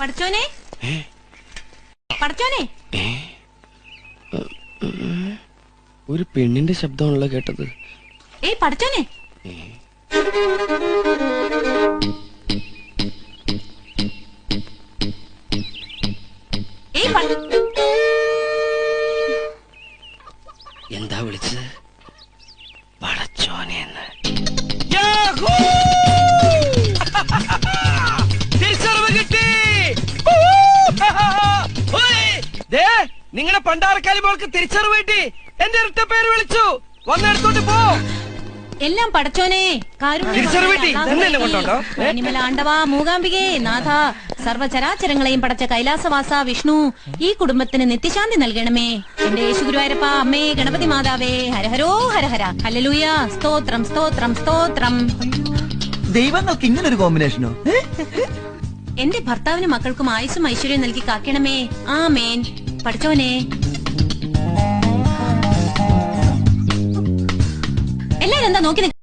പഠിച്ചോനെ? പഠിച്ചോനെ? ഒരു പെണ്ണിന്റെ ശബ്ദമാണല്ലോ കേട്ടത്. ഏയ് പഠിച്ചോനെ? എന്താ വിളിച്ചത്? നിങ്ങളുടെ പണ്ടാറക്കാലി മോൾക്ക് തിരിച്ചറിവ് കിട്ടി എന്റെ ഇരട്ട പേര് വിളിച്ചു. വന്നെടുത്തോണ്ട് പോ. എല്ലാം പടച്ചോനെ കാരുണ്യമാണ്ടവാ മൂകാംബികേ നാഥ സർവചരാചരങ്ങളെയും പടച്ച കൈലാസവാസ വിഷ്ണു ഈ കുടുംബത്തിന് നിത്യശാന്തി നൽകണമേ. എന്റെ യേശുഗുരുവായൂരപ്പ അമ്മേ ഗണപതി മാതാവേ ഹരഹരോ ഹരഹര. ഹലലൂയ സ്തോത്രം സ്തോത്രം സ്തോത്രം. ദൈവങ്ങൾക്ക് ഇങ്ങനൊരു ഒരു കോമ്പിനേഷനോ എന്റെ ഭർത്താവിനും മക്കൾക്കും ആയുസും ഐശ്വര്യം നൽകി കാക്കണമേ. ആ മേൻ പഠിച്ചോനെ എല്ലാരും എന്താ നിക്ക-